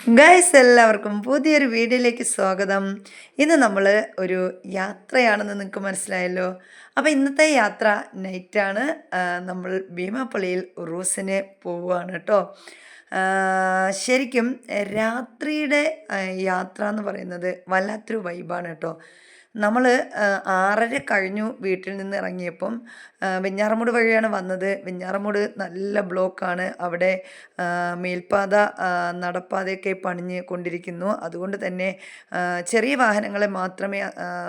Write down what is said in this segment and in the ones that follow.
Guys എല്ലാവർക്കും പുതിയൊരു വീഡിയോയിലേക്ക് സ്വാഗതം. ഇന്ന് നമ്മൾ ഒരു യാത്രയാണെന്ന് നിങ്ങൾക്ക് മനസ്സിലായല്ലോ. അപ്പോൾ ഇന്നത്തെ യാത്ര നൈറ്റാണ് നമ്മൾ ഭീമാപ്പള്ളിയിൽ ഉറൂസിന് പോവുകയാണ് കേട്ടോ. ശരിക്കും രാത്രിയുടെ യാത്ര എന്ന് പറയുന്നത് വല്ലാത്തൊരു വൈബാണ് കേട്ടോ. നമ്മൾ ആറര കഴിഞ്ഞു വീട്ടിൽ നിന്ന് ഇറങ്ങിയപ്പം വെഞ്ഞാറമൂട് വഴിയാണ് വന്നത്. വെഞ്ഞാറമൂട് നല്ല ബ്ലോക്കാണ്. അവിടെ മേൽപാത നടപ്പാതയൊക്കെ പണിഞ്ഞ് കൊണ്ടിരിക്കുന്നു. അതുകൊണ്ട് തന്നെ ചെറിയ വാഹനങ്ങളെ മാത്രമേ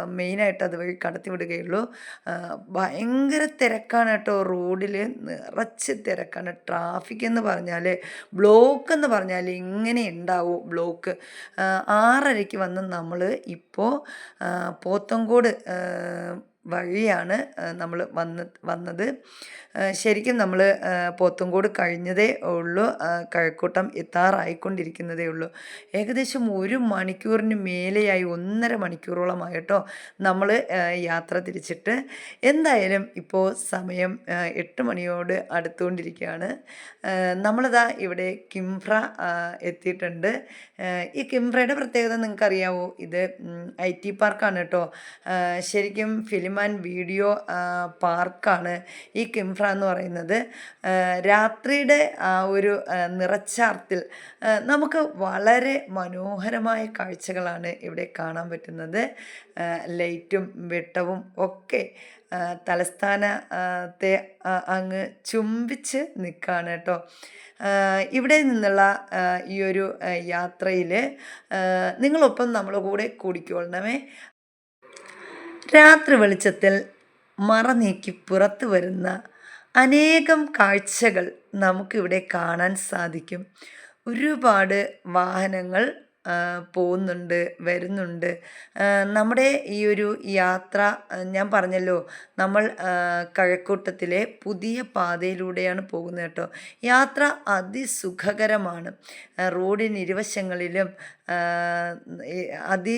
മെയിനായിട്ട് അതുവഴി കടത്തി വിടുകയുള്ളൂ. ആ, ഭയങ്കര തിരക്കാണ് കേട്ടോ. റോഡിൽ നിറച്ച് തിരക്കാണ്. ട്രാഫിക് എന്ന് പറഞ്ഞാൽ ബ്ലോക്ക് എന്ന് പറഞ്ഞാൽ ഇങ്ങനെ ഉണ്ടാവും ബ്ലോക്ക്. ആറരയ്ക്ക് വന്ന് നമ്മൾ ഇപ്പോൾ പോത്തങ്കോട് ആ, വഴിയാണ് നമ്മൾ വന്ന് വന്നത്. ശരിക്കും നമ്മൾ പോത്തുംകോട് കഴിഞ്ഞതേ ഉള്ളൂ. കഴക്കൂട്ടം എത്താറായിക്കൊണ്ടിരിക്കുന്നതേ ഉള്ളൂ. ഏകദേശം ഒരു മണിക്കൂറിന് മേലെയായി ഒന്നര മണിക്കൂറോളമായിട്ടോ നമ്മൾ യാത്ര തിരിച്ചിട്ട്. എന്തായാലും ഇപ്പോൾ സമയം എട്ട് മണിയോട് അടുത്തുകൊണ്ടിരിക്കുകയാണ്. നമ്മളിതാ ഇവിടെ കിംഫ്ര എത്തിയിട്ടുണ്ട്. ഈ കിംഫ്രയുടെ പ്രത്യേകത നിങ്ങൾക്കറിയാവോ? ഇത് ഐ ടി പാർക്കാണ് കേട്ടോ. ശരിക്കും ഫിലിം ആൻഡ് വീഡിയോ പാർക്കാണ് ഈ കിംഫ്ര എന്ന് പറയുന്നത്. രാത്രിയുടെ ആ ഒരു നിറച്ചാർത്തിൽ നമുക്ക് വളരെ മനോഹരമായ കാഴ്ചകളാണ് ഇവിടെ കാണാൻ പറ്റുന്നത്. ലൈറ്റും വെട്ടവും ഒക്കെ തലസ്ഥാനത്തെ അങ്ങ് ചുംബിച്ച് നിൽക്കുകയാണ് കേട്ടോ. ഇവിടെ നിന്നുള്ള ഈ ഒരു യാത്രയിൽ നിങ്ങളൊപ്പം നമ്മളെ കൂടെ കൂടിക്കൊള്ളണമേ രാത്രി വെളിച്ചത്തിൽ മറ നീക്കി പുറത്തു വരുന്ന അനേകം കാഴ്ചകൾ നമുക്കിവിടെ കാണാൻ സാധിക്കും. ഒരുപാട് വാഹനങ്ങൾ പോകുന്നുണ്ട് വരുന്നുണ്ട്. നമ്മുടെ ഈ ഒരു യാത്ര ഞാൻ പറഞ്ഞല്ലോ നമ്മൾ കഴക്കൂട്ടത്തിലെ പുതിയ പാതയിലൂടെയാണ് പോകുന്നത് കേട്ടോ. യാത്ര അതിസുഖകരമാണ്. റോഡിന് ഇരുവശങ്ങളിലും അതി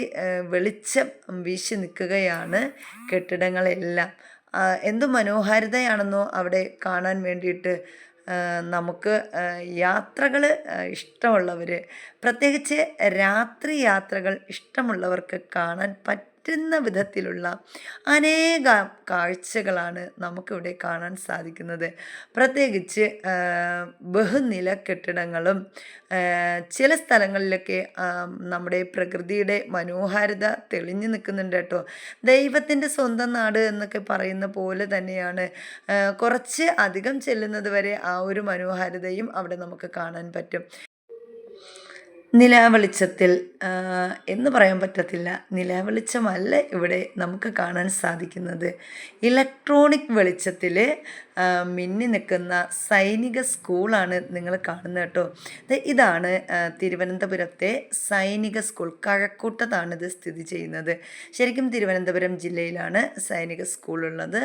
വെളിച്ചം വീശി നിൽക്കുകയാണ് കെട്ടിടങ്ങളെല്ലാം. എന്തു മനോഹാരിതയാണെന്നോ അവിടെ കാണാൻ വേണ്ടിയിട്ട് നമുക്ക് യാത്രകൾ ഇഷ്ടമുള്ളവർ പ്രത്യേകിച്ച് രാത്രി യാത്രകൾ ഇഷ്ടമുള്ളവർക്ക് കാണാൻ പറ്റുന്ന വിധത്തിലുള്ള അനേക കാഴ്ചകളാണ് നമുക്കിവിടെ കാണാൻ സാധിക്കുന്നത്. പ്രത്യേകിച്ച് ബഹുനില കെട്ടിടങ്ങളും ചില സ്ഥലങ്ങളിലൊക്കെ നമ്മുടെ പ്രകൃതിയുടെ മനോഹാരിത തെളിഞ്ഞു നിൽക്കുന്നുണ്ട് കേട്ടോ. ദൈവത്തിന്റെ സ്വന്തം നാട് എന്നൊക്കെ പറയുന്ന പോലെ തന്നെയാണ് കുറച്ച് അധികം ചെല്ലുന്നത് വരെ ആ ഒരു മനോഹാരിതയും അവിടെ നമുക്ക് കാണാൻ പറ്റും. നിലാവെളിച്ചത്തിൽ എന്ന് പറയാൻ പറ്റത്തില്ല. നിലാവെളിച്ചമല്ല ഇവിടെ നമുക്ക് കാണാൻ സാധിക്കുന്നത്. ഇലക്ട്രോണിക് വെളിച്ചത്തിൽ മിന്നി നിൽക്കുന്ന സൈനിക സ്കൂളാണ് നിങ്ങൾ കാണുന്നത് കേട്ടോ. ഇതാണ് തിരുവനന്തപുരത്തെ സൈനിക സ്കൂൾ. കഴക്കൂട്ടത്താണിത് സ്ഥിതി ചെയ്യുന്നത്. ശരിക്കും തിരുവനന്തപുരം ജില്ലയിലാണ് സൈനിക സ്കൂൾ ഉള്ളത്.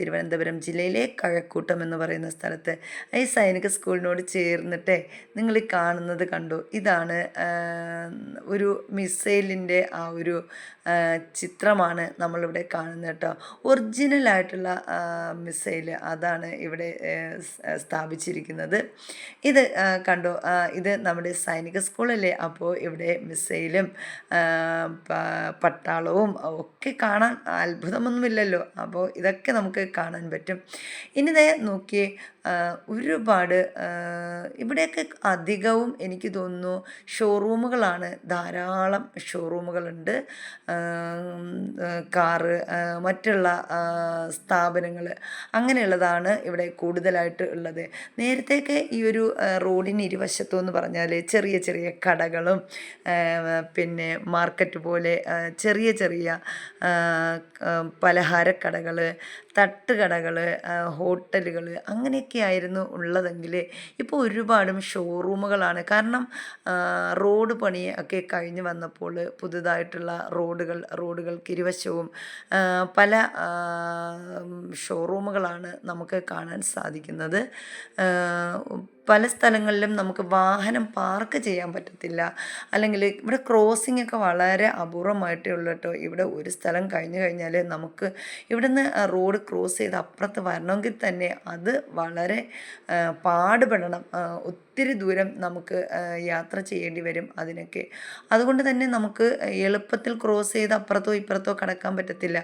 തിരുവനന്തപുരം ജില്ലയിലെ കഴക്കൂട്ടം എന്ന് പറയുന്ന സ്ഥലത്ത്. ഈ സൈനിക സ്കൂളിനോട് ചേർന്നിട്ടേ നിങ്ങൾ കാണുന്നത് കണ്ടു. ഇതാണ് ഒരു മിസൈലിന്റെ ആ ഒരു ചിത്രമാണ് നമ്മളിവിടെ കാണുന്നത് കേട്ടോ. ഒറിജിനലായിട്ടുള്ള മിസൈൽ അതാണ് ഇവിടെ സ്ഥാപിച്ചിരിക്കുന്നത്. ഇത് കണ്ടു ഇത് നമ്മുടെ സൈനിക സ്കൂളല്ലേ? അപ്പോൾ ഇവിടെ മിസൈലും പട്ടാളവും ഒക്കെ കാണാൻ അത്ഭുതമൊന്നുമില്ലല്ലോ. അപ്പോൾ ഇതൊക്കെ നമുക്ക് കാണാൻ പറ്റും. ഇനി ദേ നോക്കിയേ ഒരുപാട് ഇവിടെയൊക്കെ അധികവും എനിക്ക് തോന്നുന്നു ഷോറൂമുകളാണ്. ധാരാളം ഷോറൂമുകളുണ്ട്. കാറ് മറ്റുള്ള സ്ഥാപനങ്ങൾ അങ്ങനെയുള്ളതാണ് ഇവിടെ കൂടുതലായിട്ട് ഉള്ളത്. നേരത്തെയൊക്കെ ഈ ഒരു റോഡിന് ഇരുവശത്തു എന്ന് പറഞ്ഞാൽ ചെറിയ ചെറിയ കടകളും പിന്നെ മാർക്കറ്റ് പോലെ ചെറിയ ചെറിയ പലഹാരക്കടകൾ തട്ടുകടകൾ ഹോട്ടലുകൾ അങ്ങനെയൊക്കെ ആയിരുന്നു ഉള്ളതെങ്കിൽ ഇപ്പോൾ ഒരുപാടും ഷോറൂമുകളാണ്. കാരണം റോഡ് പണി ഒക്കെ കഴിഞ്ഞ് വന്നപ്പോൾ പുതുതായിട്ടുള്ള റോഡുകൾ റോഡുകൾക്ക് ഇരുവശവും പല ഷോറൂമുകളാണ് നമുക്ക് കാണാൻ സാധിക്കുന്നത്. പല സ്ഥലങ്ങളിലും നമുക്ക് വാഹനം പാർക്ക് ചെയ്യാൻ പറ്റത്തില്ല. അല്ലെങ്കിൽ ഇവിടെ ക്രോസിംഗ് ഒക്കെ വളരെ അപൂർവമായിട്ടേ ഉള്ളൂ കേട്ടോ ഇവിടെ ഒരു സ്ഥലം കഴിഞ്ഞു കഴിഞ്ഞാൽ നമുക്ക് ഇവിടുന്ന് റോഡ് ക്രോസ് ചെയ്ത് അപ്പുറത്ത് വരണമെങ്കിൽ തന്നെ അത് വളരെ പാടുപെടണം. ഒത്തിരി ദൂരം നമുക്ക് യാത്ര ചെയ്യേണ്ടി വരും അതിനൊക്കെ. അതുകൊണ്ട് തന്നെ നമുക്ക് എളുപ്പത്തിൽ ക്രോസ് ചെയ്ത് അപ്പുറത്തോ ഇപ്പുറത്തോ കടക്കാൻ പറ്റത്തില്ല.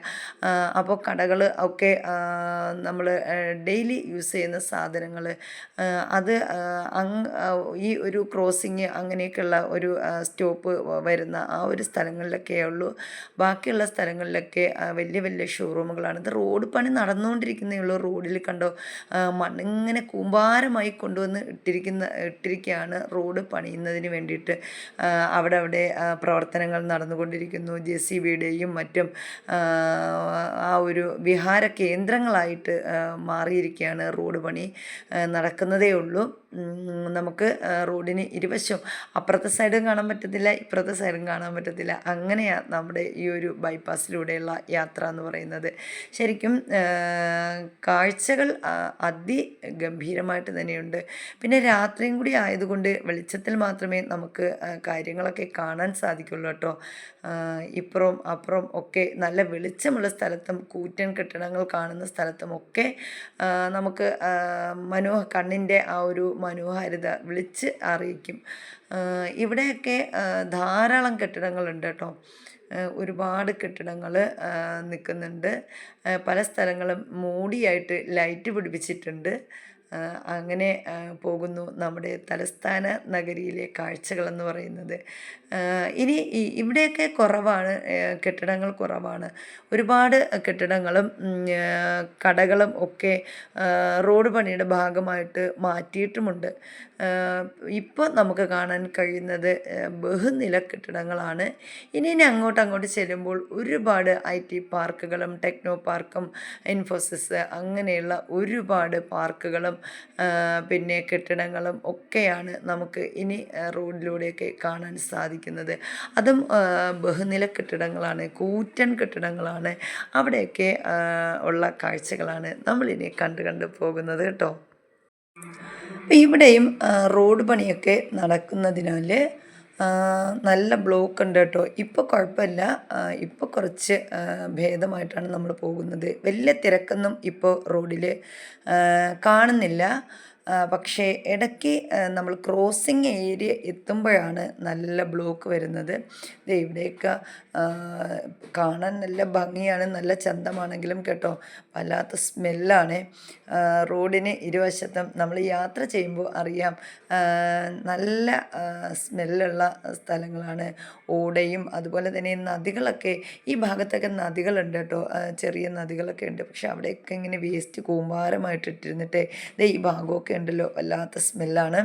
അപ്പോൾ കടകൾ ഒക്കെ നമ്മൾ ഡെയിലി യൂസ് ചെയ്യുന്ന സാധനങ്ങൾ അത് അങ് ഈ ഒരു ക്രോസിങ് അങ്ങനെയൊക്കെയുള്ള ഒരു സ്റ്റോപ്പ് വരുന്ന ആ ഒരു സ്ഥലങ്ങളിലൊക്കെ ഉള്ളൂ. ബാക്കിയുള്ള സ്ഥലങ്ങളിലൊക്കെ വലിയ വലിയ ഷോറൂമുകളാണ് ഇത് റോഡ് പണി നടന്നുകൊണ്ടിരിക്കുന്നേ ഉള്ളൂ. റോഡിൽ കണ്ടോ മണ്ണിങ്ങനെ കൂമ്പാരമായി കൊണ്ടുവന്ന് ഇട്ടിരിക്കുന്ന ഇട്ടിരിക്കുകയാണ് റോഡ് പണിയുന്നതിന് വേണ്ടിയിട്ട് അവിടെ അവിടെ പ്രവർത്തനങ്ങൾ നടന്നുകൊണ്ടിരിക്കുന്നു. ജെ സി ബിയുടെയും മറ്റും ആ ഒരു വിഹാര കേന്ദ്രങ്ങളായിട്ട് മാറിയിരിക്കുകയാണ് റോഡ് പണി നടക്കുന്നതേ ഉള്ളൂ. നമുക്ക് റോഡിന് ഇരുവശവും. അപ്പുറത്തെ സൈഡും കാണാൻ പറ്റത്തില്ല ഇപ്പുറത്തെ സൈഡും കാണാൻ പറ്റത്തില്ല. അങ്ങനെയാണ് നമ്മുടെ ഈ ഒരു ബൈപ്പാസിലൂടെയുള്ള യാത്ര എന്ന് പറയുന്നത്. ശരിക്കും കാഴ്ചകൾ അതിഗംഭീരമായിട്ട് തന്നെയുണ്ട്. പിന്നെ രാത്രിയും കൂടി ആയതുകൊണ്ട് വെളിച്ചത്തിൽ മാത്രമേ നമുക്ക് കാര്യങ്ങളൊക്കെ കാണാൻ സാധിക്കുള്ളൂ കേട്ടോ. ഇപ്പുറം അപ്പുറം ഒക്കെ നല്ല വെളിച്ചമുള്ള സ്ഥലത്തും കൂറ്റൻ കെട്ടിടങ്ങൾ കാണുന്ന സ്ഥലത്തും ഒക്കെ നമുക്ക് മനോഹ കണ്ണിന്റെ ആ ഒരു മനോഹാരിത വിളിച്ച് അറിയിക്കും. ഇവിടെയൊക്കെ ധാരാളം കെട്ടിടങ്ങളുണ്ട് കേട്ടോ. ഒരുപാട് കെട്ടിടങ്ങൾ നിൽക്കുന്നുണ്ട്. പല സ്ഥലങ്ങളും മൂടിയായിട്ട് ലൈറ്റ് പിടിപ്പിച്ചിട്ടുണ്ട്. അങ്ങനെ പോകുന്നു നമ്മുടെ തലസ്ഥാന നഗരിയിലെ കാഴ്ചകളെന്ന് പറയുന്നത്. ഇനി ഇവിടെയൊക്കെ കുറവാണ് കെട്ടിടങ്ങൾ കുറവാണ്. ഒരുപാട് കെട്ടിടങ്ങളും കടകളും ഒക്കെ റോഡ് പണിയുടെ ഭാഗമായിട്ട് മാറ്റിയിട്ടുമുണ്ട്. ഇപ്പോൾ നമുക്ക് കാണാൻ കഴിയുന്നത് ബഹുനില കെട്ടിടങ്ങളാണ്. ഇനി ഇനി അങ്ങോട്ട് അങ്ങോട്ട് ചെല്ലുമ്പോൾ ഒരുപാട് ഐ ടി പാർക്കുകളും ടെക്നോ പാർക്കും ഇൻഫോസിസ് അങ്ങനെയുള്ള ഒരുപാട് പാർക്കുകളും പിന്നെ കെട്ടിടങ്ങളും ഒക്കെയാണ് നമുക്ക് ഇനി റോഡിലൂടെയൊക്കെ കാണാൻ സാധിക്കുന്നത്. അതും ബഹുനില കെട്ടിടങ്ങളാണ് കൂറ്റൻ കെട്ടിടങ്ങളാണ്. അവിടെയൊക്കെ ഉള്ള കാഴ്ചകളാണ് നമ്മളിനി കണ്ടു കണ്ടു പോകുന്നത് കേട്ടോ. ഇവിടെയും റോഡ് പണിയൊക്കെ നടക്കുന്നതിനാൽ നല്ല ബ്ലോക്ക് ഉണ്ട് കേട്ടോ ഇപ്പോൾ കുഴപ്പമില്ല ഇപ്പോൾ കുറച്ച് ഭേദമായിട്ടാണ് നമ്മൾ പോകുന്നത്. വലിയ തിരക്കൊന്നും ഇപ്പോൾ റോഡിൽ കാണുന്നില്ല. പക്ഷേ ഇടയ്ക്ക് നമ്മൾ ക്രോസിങ് ഏരിയ എത്തുമ്പോഴാണ് നല്ല ബ്ലോക്ക് വരുന്നത്. ഇവിടെയൊക്കെ കാണാൻ നല്ല ഭംഗിയാണ് നല്ല ചന്തമാണെങ്കിലും കേട്ടോ വല്ലാത്ത സ്മെല്ലാണ് റോഡിന് ഇരുവശത്തും നമ്മൾ യാത്ര ചെയ്യുമ്പോൾ അറിയാം നല്ല സ്മെല്ലുള്ള സ്ഥലങ്ങളാണ്. ഓടയും അതുപോലെ തന്നെ നദികളൊക്കെ ഈ ഭാഗത്തൊക്കെ നദികളുണ്ട് കേട്ടോ ചെറിയ നദികളൊക്കെ ഉണ്ട്. പക്ഷെ അവിടെയൊക്കെ ഇങ്ങനെ വേസ്റ്റ് കൂമ്പാരമായിട്ട് ഇട്ടിരുന്നിട്ട് ഈ ഭാഗമൊക്കെ ഉണ്ടല്ലോ വല്ലാത്ത സ്മെല്ലാണ്.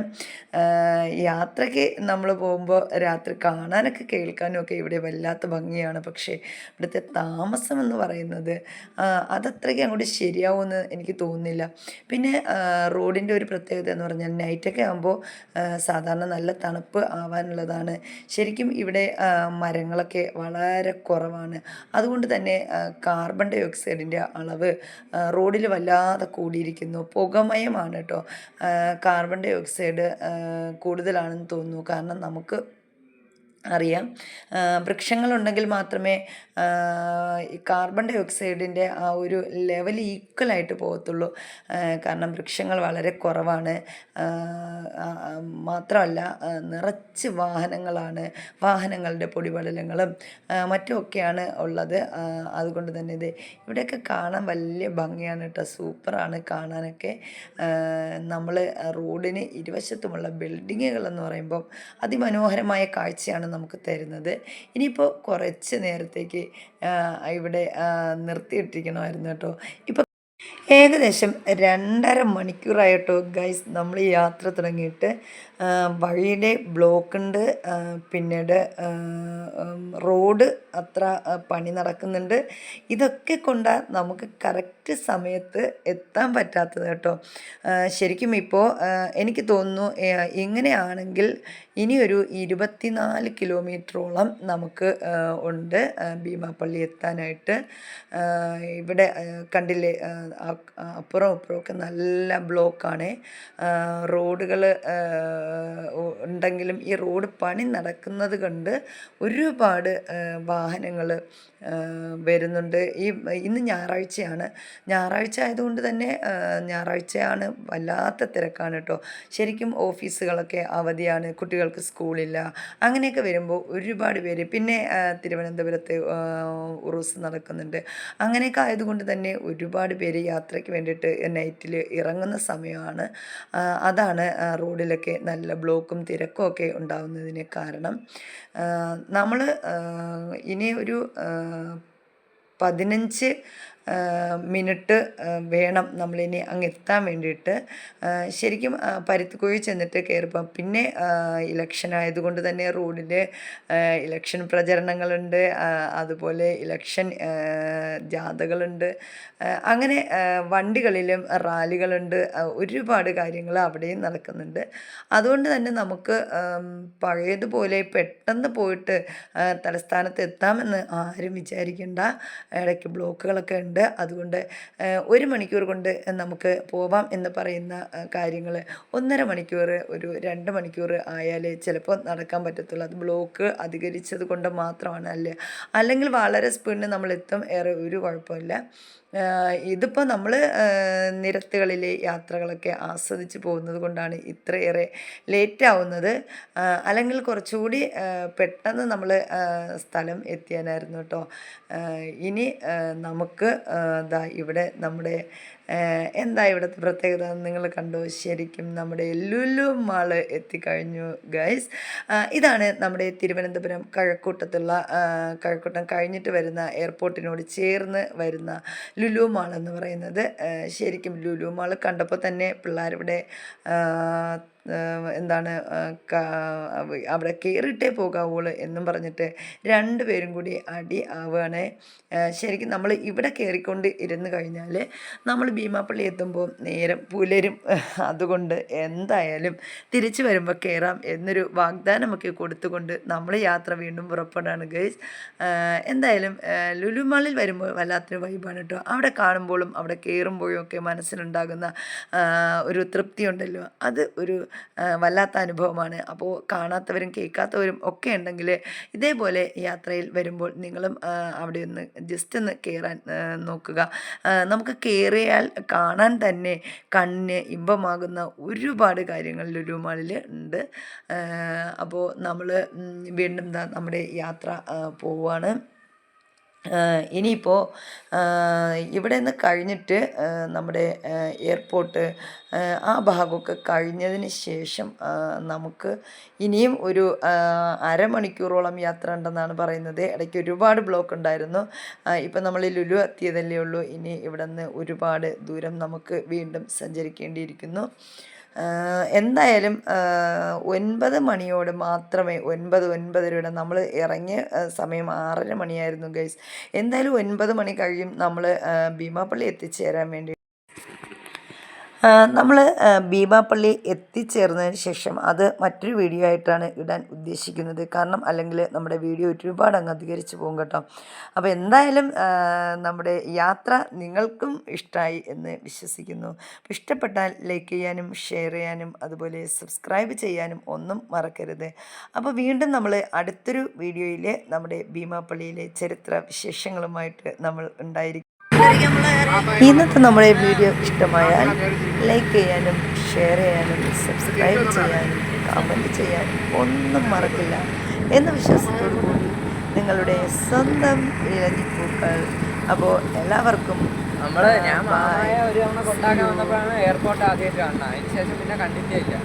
യാത്രയ്ക്ക് നമ്മൾ പോകുമ്പോൾ രാത്രി കാണാനൊക്കെ കേൾക്കാനും ഒക്കെ ഇവിടെ വല്ലാത്ത ഭംഗിയാണ്. പക്ഷേ ഇവിടുത്തെ താമസം എന്ന് പറയുന്നത് അതത്രയ്ക്ക് അങ്ങോട്ട് ശരിയാവുമെന്ന് എനിക്ക് തോന്നുന്നില്ല. പിന്നെ റോഡിന്റെ ഒരു പ്രത്യേകത എന്ന് പറഞ്ഞാൽ നൈറ്റൊക്കെ ആകുമ്പോൾ സാധാരണ നല്ല തണുപ്പ് ആവാനുള്ളതാണ്. ശരിക്കും ഇവിടെ മരങ്ങളൊക്കെ വളരെ കുറവാണ്. അതുകൊണ്ട് തന്നെ കാർബൺ ഡൈ ഓക്സൈഡിന്റെ അളവ് റോഡിൽ വല്ലാതെ കൂടിയിരിക്കുന്നു. പുകമയമാണ് കേട്ടോ. കാർബൺ ഡൈ ഓക്സൈഡ് കൂടുതലാണെന്ന് തോന്നുന്നു. കാരണം നമുക്ക് അറിയാം. വൃക്ഷങ്ങളുണ്ടെങ്കിൽ മാത്രമേ ഈ കാർബൺ ഡൈ ഓക്സൈഡിന്റെ ആ ഒരു ലെവൽ ഈക്വലായിട്ട് പോകത്തുള്ളൂ. കാരണം വൃക്ഷങ്ങൾ വളരെ കുറവാണ്. മാത്രമല്ല നിറച്ച് വാഹനങ്ങളാണ് വാഹനങ്ങളുടെ പൊടിപടലങ്ങളും മറ്റുമൊക്കെയാണ് ഉള്ളത്. അതുകൊണ്ട് തന്നെ ഇത് ഇവിടെയൊക്കെ കാണാൻ വലിയ ഭംഗിയാണ് കേട്ടോ. സൂപ്പറാണ് കാണാനൊക്കെ. നമ്മൾ റോഡിന് ഇരുവശത്തുമുള്ള ബിൽഡിങ്ങുകൾ എന്ന് പറയുമ്പം അതിമനോഹരമായ കാഴ്ചയാണ് നമുക്ക് തരുന്നത്. ഇനിയിപ്പോൾ കുറച്ച് നേരത്തേക്ക് ഇവിടെ നിർത്തിയിട്ടിരിക്കണമായിരുന്നു കേട്ടോ. ഇപ്പോൾ ഏകദേശം രണ്ടര മണിക്കൂറായിട്ടോ ഗൈസ് നമ്മൾ യാത്ര തുടങ്ങിയിട്ട്. വഴിയുടെ ബ്ലോക്കുണ്ട് പിന്നീട് റോഡ് അത്ര പണി നടക്കുന്നുണ്ട്. ഇതൊക്കെ കൊണ്ട് നമുക്ക് കറക്റ്റ് സമയത്ത് എത്താൻ പറ്റാത്തത് കേട്ടോ. ശരിക്കും ഇപ്പോൾ എനിക്ക് തോന്നുന്നു ഇങ്ങനെയാണെങ്കിൽ ഇനിയൊരു ഇരുപത്തിനാല് കിലോമീറ്ററോളം നമുക്ക് ഉണ്ട് ഭീമാപ്പള്ളി എത്താനായിട്ട്. ഇവിടെ കണ്ടില്ലേ അപ്പുറം അപ്പുറമൊക്കെ നല്ല ബ്ലോക്കാണ്. റോഡുകൾ ഉണ്ടെങ്കിലും ഈ റോഡ് പണി നടക്കുന്നത് കണ്ട് ഒരുപാട് വാഹനങ്ങൾ വരുന്നുണ്ട്. ഈ ഇന്ന് ഞായറാഴ്ചയാണ്. ഞായറാഴ്ച ആയതുകൊണ്ട് തന്നെ ഞായറാഴ്ചയാണ് വല്ലാത്ത തിരക്കാണ് കേട്ടോ. ശരിക്കും ഓഫീസുകളൊക്കെ അവധിയാണ് കുട്ടികൾക്ക് സ്കൂളില്ല അങ്ങനെയൊക്കെ വരുമ്പോൾ ഒരുപാട് പേര് പിന്നെ തിരുവനന്തപുരത്ത് ഉറൂസ് നടക്കുന്നുണ്ട്. അങ്ങനെയൊക്കെ ആയതുകൊണ്ട് തന്നെ ഒരുപാട് പേര് യാത്രയ്ക്ക് വേണ്ടിയിട്ട് നൈറ്റിൽ ഇറങ്ങുന്ന സമയമാണ്. അതാണ് റോഡിലൊക്കെ നല്ല ബ്ലോക്കും തിരക്കും ഒക്കെ ഉണ്ടാകുന്നതിന് കാരണം. നമ്മൾ ഇനി ഒരു പതിനഞ്ച് മിനിറ്റ് വേണം നമ്മളിനി അങ്ങ് എത്താൻ വേണ്ടിയിട്ട് ശരിക്കും പരുത്തിക്കുഴി ചെന്നിട്ട് കയറിപ്പം പിന്നെ ഇലക്ഷൻ ആയതുകൊണ്ട് തന്നെ റോഡിന്റെ ഇലക്ഷൻ പ്രചരണങ്ങളുണ്ട് അതുപോലെ ഇലക്ഷൻ ജാഥകളുണ്ട്. അങ്ങനെ വണ്ടികളിലും റാലികളുണ്ട് ഒരുപാട് കാര്യങ്ങൾ അവിടെയും നടക്കുന്നുണ്ട്. അതുകൊണ്ട് തന്നെ നമുക്ക് പഴയതുപോലെ പെട്ടെന്ന് പോയിട്ട് തലസ്ഥാനത്ത് എത്താമെന്ന് ആരും വിചാരിക്കേണ്ട. ഇടയ്ക്ക് ബ്ലോക്കുകളൊക്കെ ഉണ്ട്. അതുകൊണ്ട് ഒരു മണിക്കൂർ കൊണ്ട് നമുക്ക് പോവാം എന്ന് പറയുന്ന കാര്യങ്ങൾ ഒന്നര മണിക്കൂർ ഒരു രണ്ട് മണിക്കൂർ ആയാലേ ചിലപ്പോൾ നടക്കാൻ പറ്റത്തുള്ളൂ. അത് ബ്ലോക്ക് അധികരിച്ചത് കൊണ്ട് മാത്രമാണ് അല്ലേ? അല്ലെങ്കിൽ വളരെ സ്പീഡിന് നമ്മൾ എത്തും ഏറെ ഒരു കുഴപ്പമില്ല. ഇതിപ്പോൾ നമ്മൾ നിരത്തുകളിലെ യാത്രകളൊക്കെ ആസ്വദിച്ച് പോകുന്നത് കൊണ്ടാണ് ഇത്രയേറെ ലേറ്റ് ആവുന്നത്. അല്ലെങ്കിൽ കുറച്ചുകൂടി പെട്ടെന്ന് നമ്മൾ സ്ഥലം എത്തിയാനായിരുന്നു കേട്ടോ ഇനി നമുക്ക് ദാ ഇവിടെ നമ്മുടെ എന്താ ഇവിടുത്തെ പ്രത്യേകത നിങ്ങൾ കണ്ടു. ശരിക്കും നമ്മുടെ ലുലു മാൾ എത്തിക്കഴിഞ്ഞു ഗൈസ് ഇതാണ് നമ്മുടെ തിരുവനന്തപുരം കഴക്കൂട്ടത്തുള്ള കഴക്കൂട്ടം കഴിഞ്ഞിട്ട് വരുന്ന എയർപോർട്ടിനോട് ചേർന്ന് വരുന്ന ലുലു മാൾ എന്ന് പറയുന്നത്. ശരിക്കും ലുലു മാൾ കണ്ടപ്പോൾ തന്നെ പിള്ളേരിവിടെ എന്താണ് അവിടെ കയറിയിട്ടേ പോകാവുള്ളൂ എന്നും പറഞ്ഞിട്ട് രണ്ടുപേരും കൂടി അടി ആവുകയാണ്. ശരിക്കും നമ്മൾ ഇവിടെ കയറിക്കൊണ്ട് ഇരുന്ന് കഴിഞ്ഞാൽ നമ്മൾ ഭീമാപ്പള്ളി എത്തുമ്പോൾ നേരം പുലരും. അതുകൊണ്ട് എന്തായാലും തിരിച്ചു വരുമ്പോൾ കയറാം എന്നൊരു വാഗ്ദാനമൊക്കെ കൊടുത്തുകൊണ്ട് നമ്മൾ യാത്ര വീണ്ടും പുറപ്പെടാണ് ഗൈസ് എന്തായാലും ലുലുമാളിൽ വരുമ്പോൾ വല്ലാത്തൊരു വൈബാണ് കേട്ടോ. അവിടെ കാണുമ്പോഴും അവിടെ കയറുമ്പോഴും ഒക്കെ മനസ്സിലുണ്ടാകുന്ന ഒരു തൃപ്തി ഉണ്ടല്ലോ അത് ഒരു വല്ലാത്ത അനുഭവമാണ്. അപ്പോൾ കാണാത്തവരും കേൾക്കാത്തവരും ഒക്കെ ഉണ്ടെങ്കിൽ ഇതേപോലെ യാത്രയിൽ വരുമ്പോൾ നിങ്ങളും അവിടെ ഒന്ന് ജസ്റ്റ് ഒന്ന് കയറാൻ നോക്കുക. നമുക്ക് കയറിയാൽ കാണാൻ തന്നെ കണ്ണിന് ഇമ്പമാകുന്ന ഒരുപാട് കാര്യങ്ങൾ ലുലുമാളിൽ ഉണ്ട്. അപ്പോൾ നമ്മൾ വീണ്ടും നമ്മുടെ യാത്ര പോവുകയാണ് ഇനിയിപ്പോൾ ഇവിടെ നിന്ന് കഴിഞ്ഞിട്ട് നമ്മുടെ എയർപോർട്ട് ആ ഭാഗമൊക്കെ കഴിഞ്ഞതിന് ശേഷം നമുക്ക് ഇനിയും ഒരു അരമണിക്കൂറോളം യാത്ര ഉണ്ടെന്നാണ് പറയുന്നത്. ഇടയ്ക്ക് ഒരുപാട് ബ്ലോക്ക് ഉണ്ടായിരുന്നു. ഇപ്പം നമ്മൾ ലുലു എത്തിയതല്ലേ ഉള്ളൂ. ഇനി ഇവിടെ നിന്ന് ഒരുപാട് ദൂരം നമുക്ക് വീണ്ടും സഞ്ചരിക്കേണ്ടിയിരിക്കുന്നു. എന്തായാലും ഒൻപത് മണിയോട് മാത്രമേ ഒൻപത് ഒൻപതരയുടെ നമ്മൾ ഇറങ്ങിയ സമയം ആറര മണിയായിരുന്നു ഗൈസ് എന്തായാലും ഒൻപത് മണി കഴിയും നമ്മൾ ഭീമാപ്പള്ളി എത്തിച്ചേരാൻ വേണ്ടി നമ്മൾ ഭീമാപ്പള്ളി എത്തിച്ചേർന്നതിന് ശേഷം അത് മറ്റൊരു വീഡിയോ ആയിട്ടാണ് ഇടാൻ ഉദ്ദേശിക്കുന്നത്. കാരണം അല്ലെങ്കിൽ നമ്മുടെ വീഡിയോ ഒരുപാട് അങ്ങ് അധികരിച്ച് പോകും കേട്ടോ. അപ്പോൾ എന്തായാലും നമ്മുടെ യാത്ര നിങ്ങൾക്കും ഇഷ്ടമായി എന്ന് വിശ്വസിക്കുന്നു. അപ്പോൾ ഇഷ്ടപ്പെട്ടാൽ ലൈക്ക് ചെയ്യാനും ഷെയർ ചെയ്യാനും അതുപോലെ സബ്സ്ക്രൈബ് ചെയ്യാനും ഒന്നും മറക്കരുത്. അപ്പോൾ വീണ്ടും നമ്മൾ അടുത്തൊരു വീഡിയോയിൽ നമ്മുടെ ഭീമാപ്പള്ളിയിലെ ചരിത്ര വിശേഷങ്ങളുമായിട്ട് നമ്മൾ ഉണ്ടായിരിക്കും. ഇന്നത്തെ നമ്മുടെ വീഡിയോ ഇഷ്ടമായാൽ ലൈക്ക് ചെയ്യാനും ഷെയർ ചെയ്യാനും സബ്സ്ക്രൈബ് ചെയ്യാനും കമന്റ് ചെയ്യാനും ഒന്നും മറക്കില്ല എന്ന വിശ്വാസത്തോടു കൂടി നിങ്ങളുടെ സ്വന്തം ഇലഞ്ഞിപ്പൂക്കൾ അപ്പോൾ എല്ലാവർക്കും നമ്മൾ ഞാൻ മായ ഒരു തവണ കൊണ്ടാക്കാൻ വന്നപ്പോഴാണ് എയർപോർട്ട് ആദ്യമായിട്ട് കാണുന്നത്. അതിന് ശേഷം പിന്നെ കണ്ടിട്ടേ ഇല്ല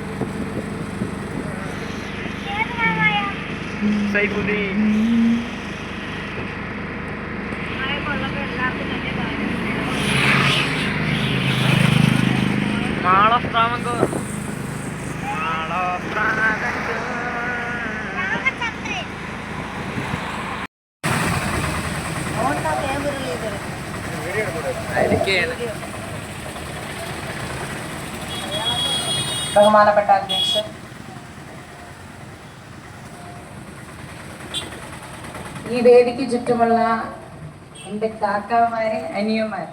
സൈഫുദ്ദീൻ ബഹുമാനപ്പെട്ട അധ്യക്ഷൻ. ഈ വേദിക്ക് ചുറ്റുമുള്ള എന്റെ കാക്കാമാരെ അനിയന്മാർ